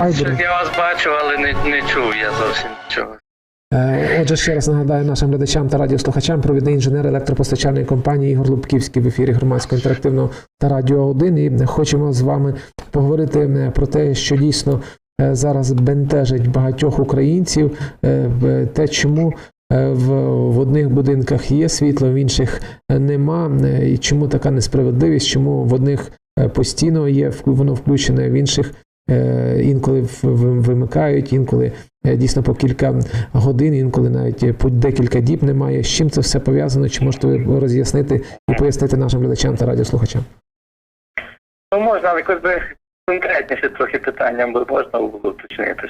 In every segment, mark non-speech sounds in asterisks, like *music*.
Айборі. Я вас бачу, але не, не чув я зовсім нічого. Е, Отже, ще раз нагадаю нашим глядачам та радіослухачам провідний інженер електропостачальної компанії Ігор Лубківський в ефірі громадського інтерактивного та радіо 1. І хочемо з вами поговорити е, про те, що дійсно е, зараз бентежить багатьох українців, те, чому. В, в одних будинках є світло, в інших нема. І чому така несправедливість? Чому в одних постійно є воно включене, в інших інколи в- в- вимикають, інколи е, дійсно по кілька годин, інколи навіть е, по декілька діб немає. З чим це все пов'язано? Чи можете ви роз'яснити і пояснити нашим глядачам та радіослухачам? Ну можна, але якось би конкретніше трохи питання бо можна було уточнити.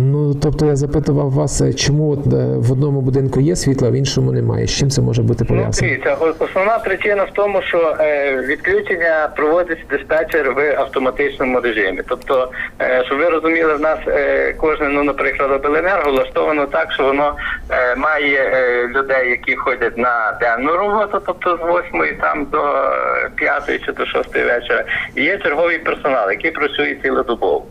Ну тобто я запитував вас, е, чому от е, в одному будинку є світло, а в іншому немає. З чим це може бути Ну, пов'язано? дивіться, основна причина в тому, що е, відключення проводить диспетчер в автоматичному режимі. Тобто, щоб ви розуміли, в нас кожне, ну, наприклад, обленерго влаштовано так, що воно має людей, які ходять на денну роботу, тобто з 8 там до 5 чи до 6 вечора. І є черговий персонал, який працює цілодобово.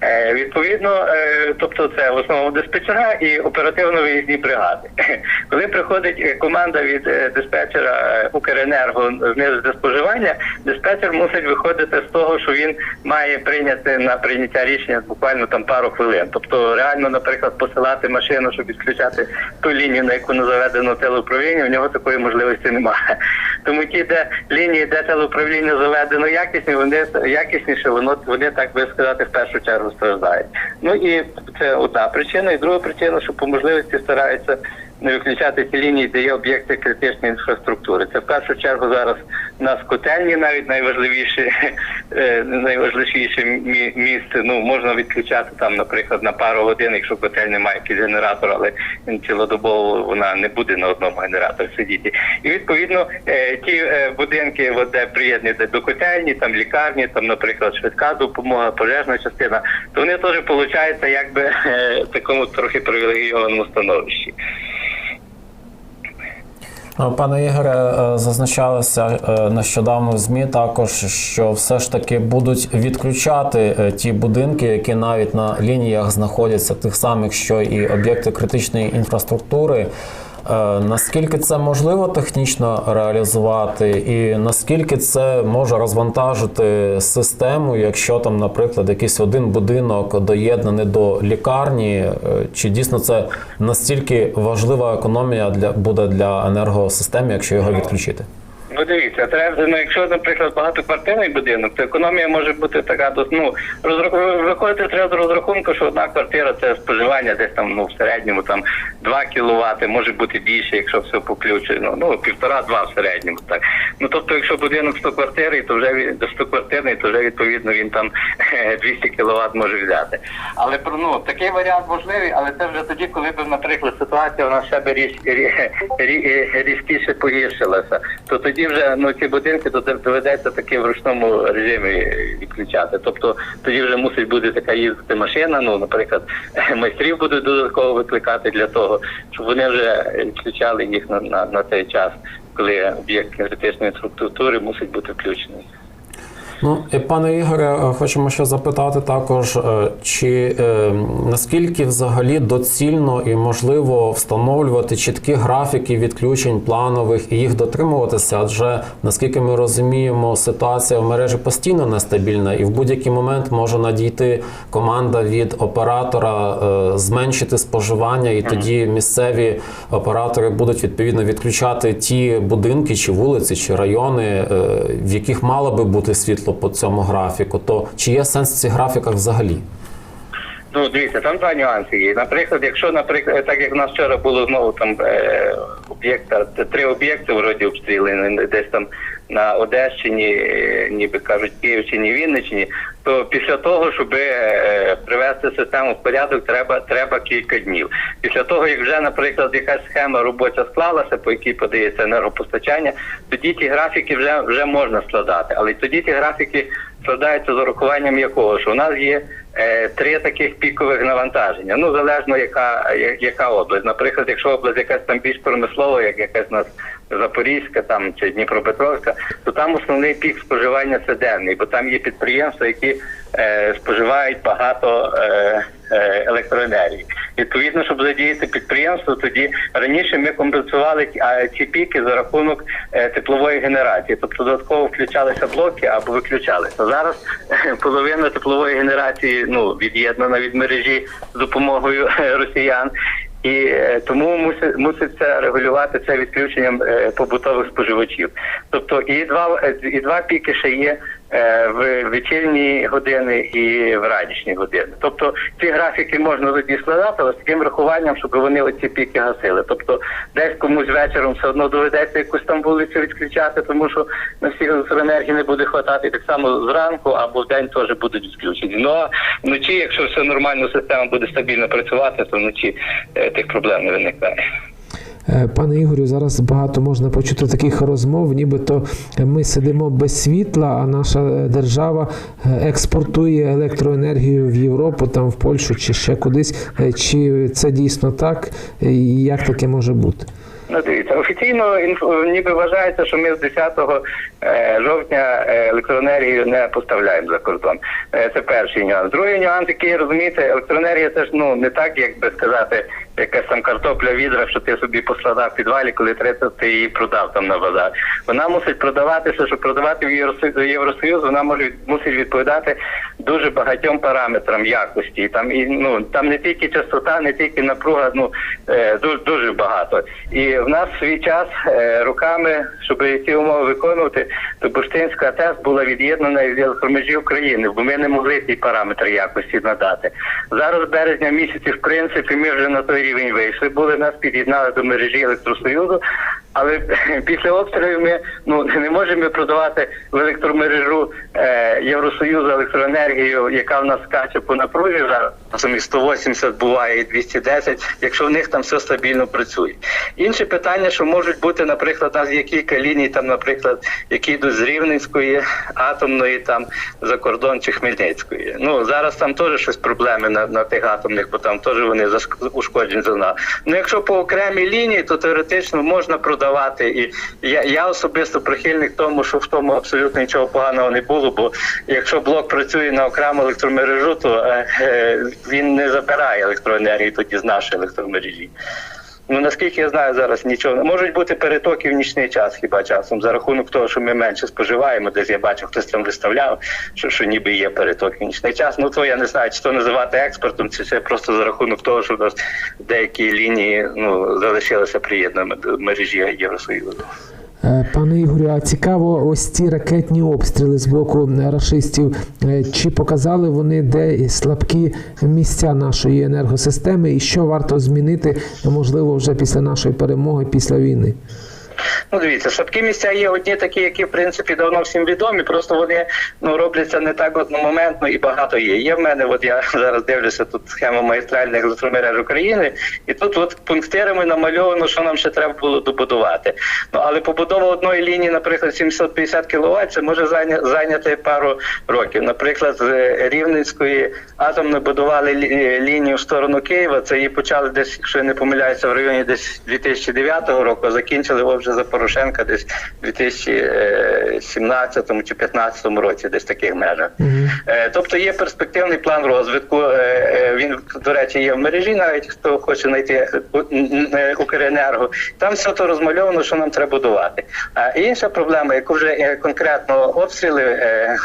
Е, Відповідно, е, тобто це в основному диспетчера і оперативно-виїзні бригади. *laughs* Коли приходить е, команда від диспетчера Укренерго знизити споживання, диспетчер мусить виходити з того, що він має прийняти на прийняття рішення буквально там пару хвилин. Тобто, реально, наприклад, посилати машину, щоб відключати ту лінію, на яку не заведено телеуправління, у нього такої можливості немає. *laughs* Тому ті, де лінії, де телеуправління заведено якісні, вони якісніше, воно вони так би сказати, в першу чергу страждають. Ну і це одна причина. І друга причина, що по можливості стараються не виключати ті лінії, де є об'єкти критичної інфраструктури. Це в першу чергу зараз у нас котельні навіть найважливіше, *laughs* е, найважливіше мі- місце. Ну можна відключати там, наприклад, на пару годин, якщо котельня має якийсь генератор, але цілодобово вона не буде на одному генераторі сидіти. І відповідно е, ті е, будинки, де приєднані до котельні, там лікарні, там, наприклад, швидка допомога, пожежна частина, то вони теж получаються якби *laughs* в такому трохи привілегійованому становищі. Ну, Пане Ігоре, е, зазначалося е, нещодавно в ЗМІ також, що все ж таки будуть відключати е, ті будинки, які навіть на лініях знаходяться тих самих, що і об'єкти критичної інфраструктури. Е, Наскільки це можливо технічно реалізувати, і наскільки це може розвантажити систему, якщо там, наприклад, якийсь один будинок доєднаний до лікарні, е, чи дійсно це настільки важлива економія для буде для енергосистеми, якщо його відключити? Ну дивіться, треба, ну, якщо, наприклад, багатоквартирний будинок, то економія може бути така дос- ну, виходити треба з розрахунку, що одна квартира це споживання десь там ну, в середньому там 2 кВт, може бути більше, якщо все поключено. Ну, півтора-два в середньому. так. Ну тобто, якщо будинок 100 квартирний, то вже до 100 квартирний, то вже відповідно він там *laughs* 200 кВт може взяти. Але ну, такий варіант можливий, але це вже тоді, коли б, наприклад, ситуація у нас ще рі, різкіше погіршилася, то тоді вже ну ці будинки то доведеться таки в ручному режимі відключати. Тобто тоді вже мусить бути така їздити машина. Ну, наприклад, *laughs* майстрів будуть додатково викликати для того, щоб вони вже відключали їх на, на, на цей час, коли об'єкт критичної інфраструктури мусить бути включений. Ну, і пане Ігоре, е, хочемо ще запитати також, е, чи е, наскільки взагалі доцільно і можливо встановлювати чіткі графіки відключень планових і їх дотримуватися? Адже наскільки ми розуміємо, ситуація в мережі постійно нестабільна, і в будь-який момент може надійти команда від оператора е, зменшити споживання, і тоді місцеві оператори будуть відповідно відключати ті будинки, чи вулиці, чи райони, е, в яких мало би бути світло по цьому графіку. То чи є сенс в цих графіках взагалі? Ну, дивіться, там два нюанси є. Наприклад, якщо, наприклад, так як в нас вчора було знову там е, об'єкта, три об'єкти вроді обстріли, десь там на Одещині, е, ніби кажуть, Київщині, Вінниччині, то після того, щоб е, привести систему в порядок, треба, треба кілька днів. Після того, як вже, наприклад, якась схема робоча склалася, по якій подається енергопостачання, тоді ті графіки вже, вже можна складати. Але тоді ті графіки складаються з урахуванням якого, що у нас є е, три таких пікових навантаження. Ну, залежно яка, я- яка область. Наприклад, якщо область якась там більш промислова, як якась у нас Запорізька там чи Дніпропетровська, то там основний пік споживання це денний, бо там є підприємства, які е, споживають багато е, е, електроенергії. Відповідно, щоб задіяти підприємство, тоді раніше ми компенсували ці піки за рахунок е, теплової генерації, тобто додатково включалися блоки або виключалися. Зараз е, половина теплової генерації ну від'єднана від мережі з допомогою е, росіян. І е, тому мусить муситься регулювати це відключенням е, побутових споживачів. Тобто і два е, і два піки ще є в вечірні години і в ранішні години. Тобто ці графіки можна тоді складати, але з таким врахуванням, щоб вони оці піки гасили. Тобто десь комусь вечором все одно доведеться якусь там вулицю відключати, тому що на всіх електроенергії не буде хватати. Так само зранку або в день теж будуть відключені. Ну а вночі, якщо все нормально, система буде стабільно працювати, то вночі е, тих проблем не виникає. Е, Пане Ігорю, зараз багато можна почути таких розмов, нібито ми сидимо без світла, а наша держава е, експортує електроенергію в Європу, там в Польщу чи ще кудись. Е, Чи це дійсно так? І як таке може бути? Ну, дивіться, офіційно ніби вважається, що ми з 10 е, жовтня електроенергію не поставляємо за кордон. Це перший нюанс. Другий нюанс, який розумієте, електроенергія це ж ну не так, як би сказати, якась там картопля відра, що ти собі поскладав в підвалі, коли треба, ти її продав там на базар. Вона мусить продаватися, щоб продавати в Євросоюз, вона може мусить відповідати дуже багатьом параметрам якості. Там і ну там не тільки частота, не тільки напруга, ну е, дуже дуже багато. І в нас свій час е, руками, щоб ці умови виконувати, то Бурштинська АТЕС була від'єднана від електромежі України, бо ми не могли ці параметри якості надати. Зараз березня місяці, в принципі, ми вже на той рівень вийшли. Були нас під'єднали до мережі електросоюзу. Але *laughs* після обстрілів ми ну не можемо продавати в електромережу е, Євросоюзу електроенергію, яка в нас скаче по напрузі зараз. Там і 180 буває, і 210, якщо в них там все стабільно працює. Інше питання, що можуть бути, наприклад, нас є кілька ліній, там, наприклад, які йдуть з Рівненської, атомної, там за кордон чи Хмельницької. Ну зараз там теж щось проблеми на, на тих атомних, бо там теж вони ушкоджені зона. Ну якщо по окремій лінії, то теоретично можна продавати. І я, я особисто прихильник тому, що в тому абсолютно нічого поганого не було. Бо якщо блок працює на окрему електромережу, то е, е, він не забирає електроенергію тоді з нашої електромережі. Ну наскільки я знаю, зараз нічого можуть бути перетоки в нічний час, хіба часом, за рахунок того, що ми менше споживаємо. Десь я бачу, хтось там виставляв, що, що ніби є перетоки в нічний час. Ну то я не знаю, чи то називати експортом, чи це просто за рахунок того, що в нас деякі лінії ну залишилися приєднаними до мережі Євросоюзу. Е, Пане Ігорю, а цікаво, ось ці ракетні обстріли з боку рашистів. е, Чи показали вони де слабкі місця нашої енергосистеми, і що варто змінити, можливо, вже після нашої перемоги, після війни? Ну, дивіться, слабкі місця є одні такі, які в принципі давно всім відомі. Просто вони ну робляться не так одномоментно і багато є. Є в мене, от я *laughs* зараз дивлюся тут схема магістральних електромереж України, і тут от пунктирами намальовано, що нам ще треба було добудувати. Ну але побудова одної лінії, наприклад, 750 кВт, це може зайняти пару років. Наприклад, з е, Рівненської атомної будували лі- лінію в сторону Києва. Це її почали десь, якщо я не помиляюся, в районі десь 2009 року, закінчили його вже за Порошенка десь в 2017 чи 2015 році, десь в таких межах. Е, Тобто є перспективний план розвитку. Е, е, Він, до речі, є в мережі, навіть хто хоче знайти У- Укренерго. Там все то розмальовано, що нам треба будувати. А інша проблема, яку вже конкретно обстріли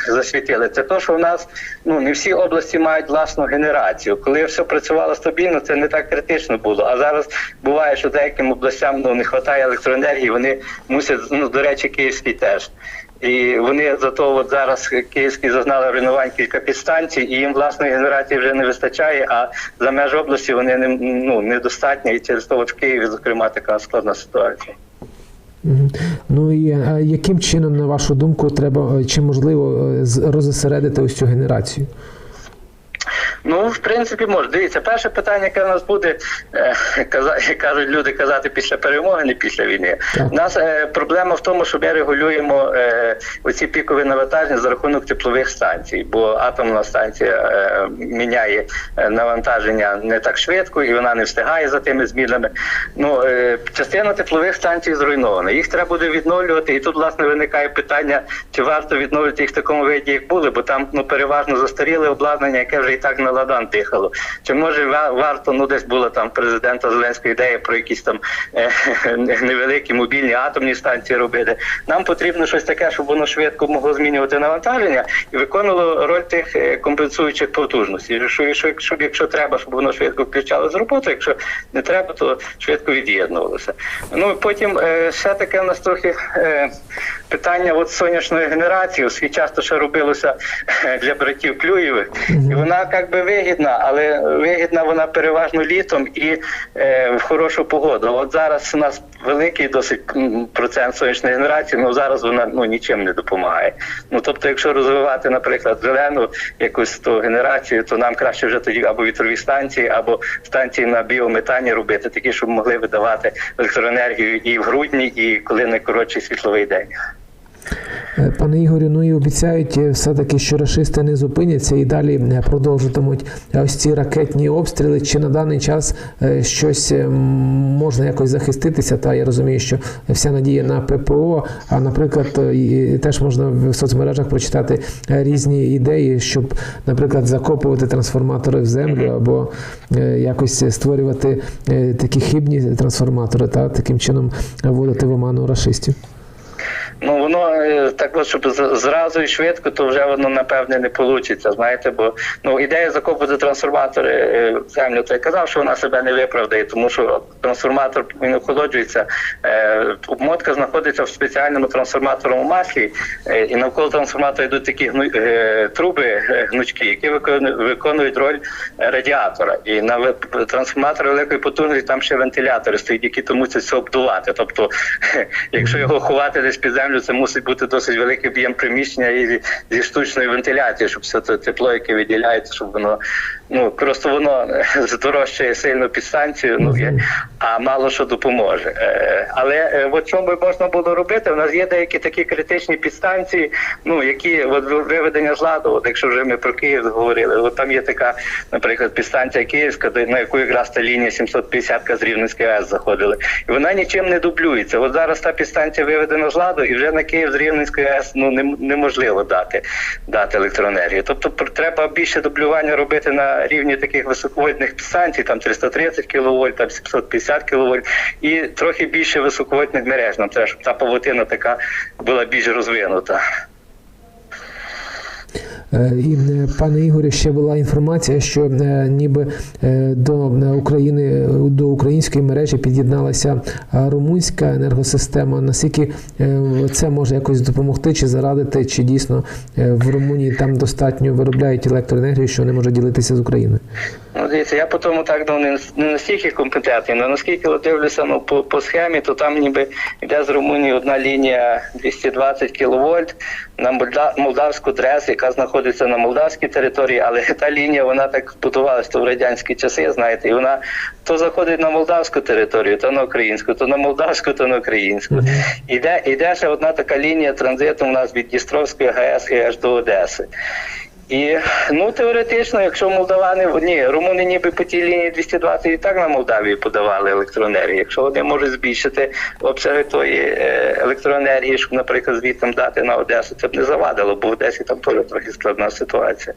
засвітили, це те, що в нас ну не всі області мають власну генерацію. Коли все працювало стабільно, це не так критично було. А зараз буває, що деяким областям ну не вистачає електроенергії, вони мусять ну до речі, київський теж. І вони зато от зараз київські зазнали руйнувань кілька підстанцій, і їм власної генерації вже не вистачає. А за меж області вони не ну недостатні, і через того в Києві, зокрема, така складна ситуація. Ну і е, яким чином, на вашу думку, треба е, чи можливо е, розосередити ось цю генерацію? Ну, в принципі, може. Дивіться, перше питання, яке у нас буде, е, каза- як кажуть люди казати після перемоги, не після війни. У нас е, проблема в тому, що ми регулюємо е, оці пікові навантаження за рахунок теплових станцій, бо атомна станція е, міняє е, навантаження не так швидко і вона не встигає за тими змінами. Ну, е, частина теплових станцій зруйнована. Їх треба буде відновлювати, і тут власне виникає питання, чи варто відновлювати їх в такому виді, як були, бо там ну переважно застаріле обладнання, яке вже і так на ладан дихало. Чи може варто, ну десь була там президента Зеленської ідея про якісь там е, *laughs* невеликі мобільні атомні станції робити. Нам потрібно щось таке, щоб воно швидко могло змінювати навантаження і виконувало роль тих е, компенсуючих потужностей. Що, що, щоб якщо треба, щоб воно швидко включало з роботи, якщо не треба, то швидко від'єднувалося. Ну потім е, ще таке в нас трохи е, питання от сонячної генерації. У свій час ще робилося е, для братів Клюєвих, і вона як би вигідна, але вигідна вона переважно літом і е, в хорошу погоду. От зараз у нас великий досить процент сонячної генерації, але зараз вона ну нічим не допомагає. Ну тобто, якщо розвивати, наприклад, зелену якусь то генерацію, то нам краще вже тоді або вітрові станції, або станції на біометані робити, такі, щоб могли видавати електроенергію і в грудні, і коли найкоротший світловий день. Е, Пане Ігорю, ну і обіцяють е, все-таки, що рашисти не зупиняться і далі е, продовжуватимуть ось ці ракетні обстріли. Чи на даний час щось можна якось захиститися? Та я розумію, що вся надія на ППО. А наприклад, теж можна в соцмережах прочитати різні ідеї, щоб, наприклад, закопувати трансформатори в землю або якось створювати такі хибні трансформатори, та таким чином вводити в оману рашистів. Ну воно е, так от, щоб зразу і швидко, то вже воно напевне не вийде, знаєте, бо ну ідея закопувати трансформатори е, в землю, то я казав, що вона себе не виправдає, тому що трансформатор він охолоджується. Е, обмотка знаходиться в спеціальному трансформаторному маслі, і навколо трансформатора йдуть такі гну, труби гнучкі, які виконують, роль радіатора. І на трансформатор великої потужності там ще вентилятори стоять, які то мусять все обдувати. Тобто, *laughs* якщо його ховати десь під землю, це мусить бути досить великий об'єм приміщення і зі- штучною вентиляції, щоб все це тепло, яке виділяється, щоб воно ну просто воно е, *laughs* здорожчає сильно підстанцію, ну є, а мало що допоможе. Е, Але е, от що би можна було робити? У нас є деякі такі критичні підстанції, ну які от виведення з ладу, от якщо вже ми про Київ говорили, от там є така, наприклад, підстанція Київська, де на яку якраз та лінія 750 з Рівненської АЕС заходили, і вона нічим не дублюється. От зараз та підстанція виведена з ладу, і вже на Київ з Рівненської АЕС ну нем- неможливо дати, дати електроенергію. Тобто треба більше дублювання робити на рівні таких високовольтних підстанцій, там 330 кВт, там 750 кВт, і трохи більше високовольтних мереж. Нам треба, щоб та павутина така була більш розвинута. Е, І е, пане Ігорю, ще була інформація, що е, ніби до України до української мережі під'єдналася румунська енергосистема. Наскільки це може якось допомогти, чи зарадити, чи дійсно в Румунії там достатньо виробляють електроенергію, що не може ділитися з Україною? Ну, дивіться, я по тому так ну, не, настільки компетентний, але наскільки от дивлюся ну, по, по схемі, то там ніби йде з Румунії одна лінія 220 кВт на Молда- молдавську дрес, яка знаходиться на молдавській території, але *laughs* та лінія вона так будувалася то в радянські часи, знаєте, і вона то заходить на молдавську територію, то на українську, то на молдавську, то на українську. Іде, іде ще одна така лінія транзиту у нас від Дністровської ГАЕС і аж до Одеси. І ну теоретично, якщо молдавани ні, румуни ніби по тій лінії 220 і так на Молдавію подавали електроенергію. Якщо вони можуть збільшити обсяги тої е, електроенергії, щоб, наприклад, звідти дати на Одесу, це б не завадило, бо в Одесі там теж трохи складна ситуація.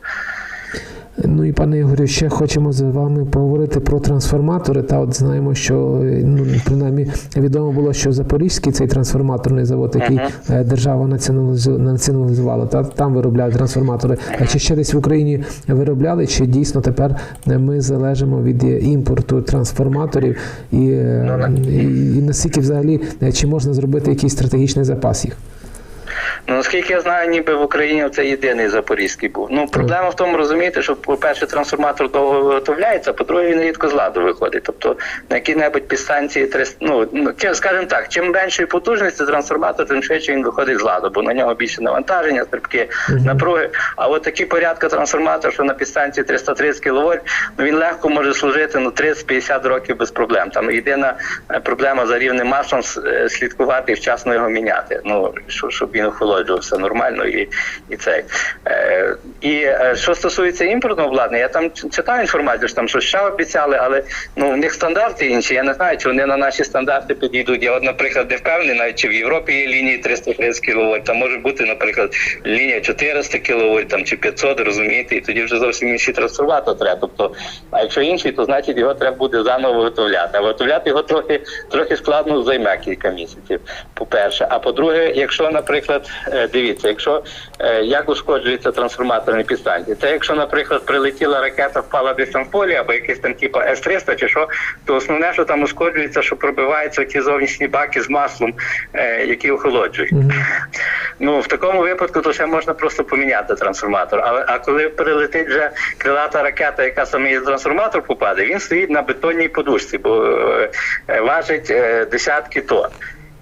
Ну і пане Ігорю, ще хочемо з вами поговорити про трансформатори. Та от знаємо, що ну принаймні відомо було, що Запорізький цей трансформаторний завод, який е, держава націоналізувала, та там виробляють трансформатори. А чи ще десь в Україні виробляли? Чи дійсно тепер ми залежимо від імпорту трансформаторів? І, е, і, і наскільки взагалі е, чи можна зробити якийсь стратегічний запас їх? Ну наскільки я знаю, ніби в Україні це єдиний запорізький був. Ну проблема в тому, розумієте, що по-перше, трансформатор довго виготовляється, по-друге, він рідко з ладу виходить. Тобто на якій-небудь підстанції 300, ну, ну чим- скажімо так, чим меншої потужності трансформатор, тим швидше він виходить з ладу, бо на нього більше навантаження, стрибки, напруги. А от такі порядка трансформатор, що на підстанції 330 кВт, ну він легко може служити ну 30-50 років без проблем. Там єдина е, проблема за рівнем маслом е, слідкувати і вчасно його міняти. Ну щоб, він щоб він охолоджувався нормально і, і цей. Е, і е, що стосується імпортного обладнання, я там ч- читав інформацію, що там що ще обіцяли, але ну в них стандарти інші. Я не знаю, чи вони на наші стандарти підійдуть. Я, от, наприклад, не впевнений, навіть чи в Європі є лінії 330 кВт, там може бути, наприклад, лінія 400 кВт чи 500, розумієте, і тоді вже зовсім інший трансформатор треба. Тобто, а якщо інший, то значить його треба буде заново виготовляти. А виготовляти його трохи, трохи складно займе кілька місяців. По-перше, а по-друге, якщо, наприклад, дивіться, якщо е, як ушкоджується трансформаторні підстанції, це якщо, наприклад, прилетіла ракета, впала десь там в полі, або якийсь там типу С-300 чи що, то основне, що там ушкоджується, що пробиваються ті зовнішні баки з маслом, е, які охолоджують. Ну в такому випадку то ще можна просто поміняти трансформатор. Але а коли прилетить вже крилата ракета, яка саме трансформатор попаде, він стоїть на бетонній подушці, бо е, е, важить е, десятки тонн.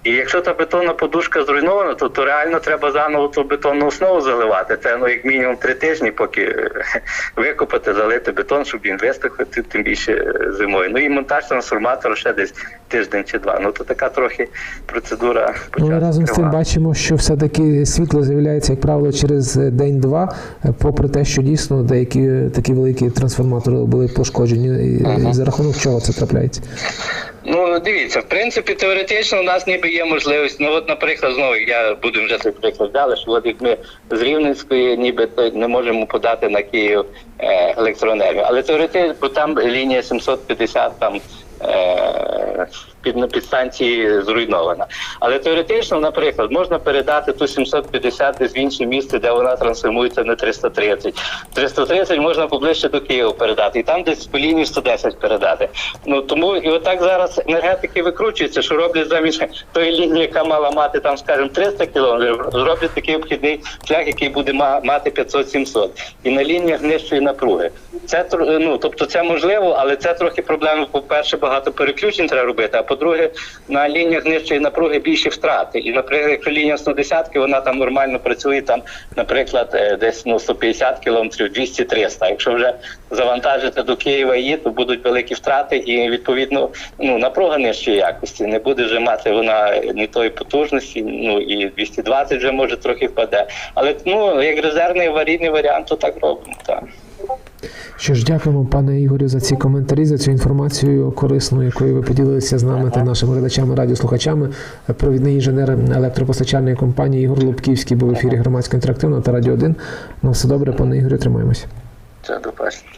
І якщо та бетонна подушка зруйнована, то, то реально треба заново ту бетонну основу заливати. Це ну як мінімум три тижні, поки е, *laughs* викопати, залити бетон, щоб він вистиг, тим більше е, зимою. Ну і монтаж трансформатора ще десь тиждень чи два. Ну то така трохи процедура по Ну, разом з тим бачимо, що все-таки світло з'являється, як правило, через день-два, е, попри те, що дійсно деякі такі великі трансформатори були пошкоджені. І, і за рахунок чого це трапляється? Ну дивіться, в принципі, теоретично у нас ніби є можливість. Ну от, наприклад, знову я буду вже цей приклад взяли, що от як ми з Рівненської, ніби то не можемо подати на Київ е, електроенергію. Але теоретично, бо там лінія 750 там. е, Під підстанції зруйнована. Але теоретично, наприклад, можна передати ту 750 десь в інше місце, де вона трансформується на 330. 330 можна поближче до Києва передати, і там десь по лінії 110 передати. Ну тому і отак зараз енергетики викручуються, що роблять замість тої лінії, яка мала мати там, скажімо, 300 кілометрів, зроблять такий обхідний шлях, який буде мати 500-700. І на лініях нижчої напруги. Це ну тобто це можливо, але це трохи проблеми. По-перше, багато переключень треба робити. А по-друге, на лініях нижчої напруги більші втрати. І, наприклад, якщо лінія 110, вона там нормально працює, там, наприклад, е, десь ну 150 кілометрів, 200-300. Якщо вже завантажити до Києва її, то будуть великі втрати, і відповідно ну напруга нижчої якості. Не буде вже мати вона ні тої потужності, ну і 220 вже може трохи впаде. Але ну як резервний аварійний варіант, то так робимо. Так. Що ж, дякуємо, пане Ігорю, за ці коментарі, за цю інформацію корисну, якою ви поділилися з нами та нашими глядачами, радіослухачами. Провідний інженер електропостачальної компанії Ігор Лубківський був в ефірі громадсько інтерактивного та радіо 1. На все добре, пане Ігорю, тримаємося. До побачення.